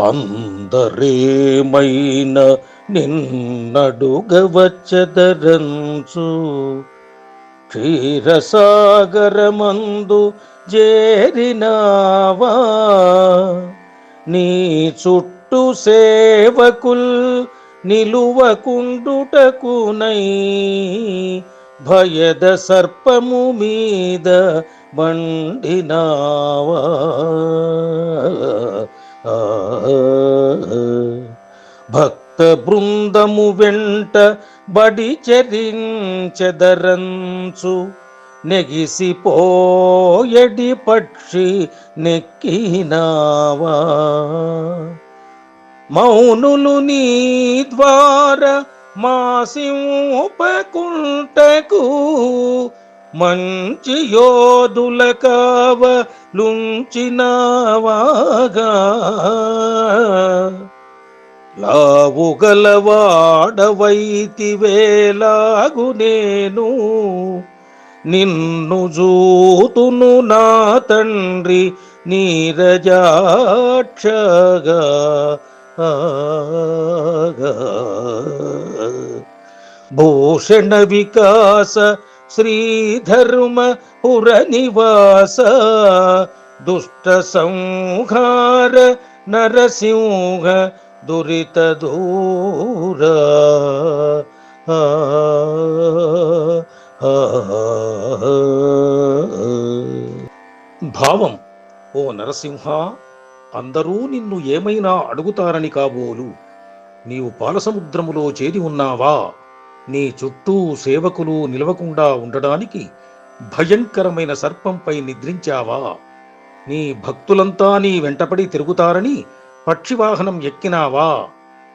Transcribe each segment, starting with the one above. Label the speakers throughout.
Speaker 1: అందరేమైన నిన్నడుగవచ్చదరంచు క్షీరసాగరమందు చేరినావా నీ చుట్టూ సేవకుల్ నిలువకుండుటకునై భయద సర్పము మీద బండినావా భక్త బృందము వెంట బడి చరించెదరంచు నెగిసిపోయడి పక్షి నెక్కినావా. మౌనులు నీ ద్వార మాసింపకుంటకు మంచి యోధుల కావలుంచినావాగా లావుగలవాడవైతి వేలాగు నేను నిన్ను జూతును నా తండ్రి నీరజాక్షగా. భూషణ వికాస శ్రీధర్మ పుర నివాస దుష్ట సంహార నరసింహ దురిత దూర. భావం ఓ నరసింహ అందరూ నిన్ను ఏమైనా అడుగుతారని కాబోలు. నీవు పాలసముద్రములో చేరి ఉన్నావా? నీ చుట్టూ సేవకులు నిలవకుండా ఉండడానికి భయంకరమైన సర్పంపై నిద్రించావా? నీ భక్తులంతా నీ వెంటపడి తిరుగుతారని పక్షివాహనం ఎక్కినావా?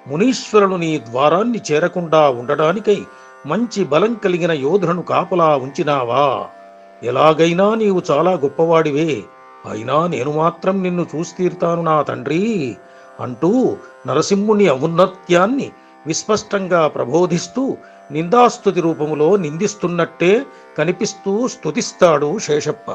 Speaker 1: మునీశ్వరులు నీ ద్వారాన్ని చేరకుండా ఉండడానికై మంచి బలం కలిగిన యోధులను కాపలా ఉంచినావా? ఎలాగైనా నీవు చాలా గొప్పవాడివే అయినా నేను మాత్రం నిన్ను చూస్తీర్తాను నా తండ్రి అంటూ నరసింహుని ఔన్నత్యాన్ని విస్పష్టంగా ప్రబోధిస్తూ నిందాస్తుతి రూపములో నిందిస్తున్నట్టే కనిపిస్తూ స్తుతిస్తాడు శేషప్ప.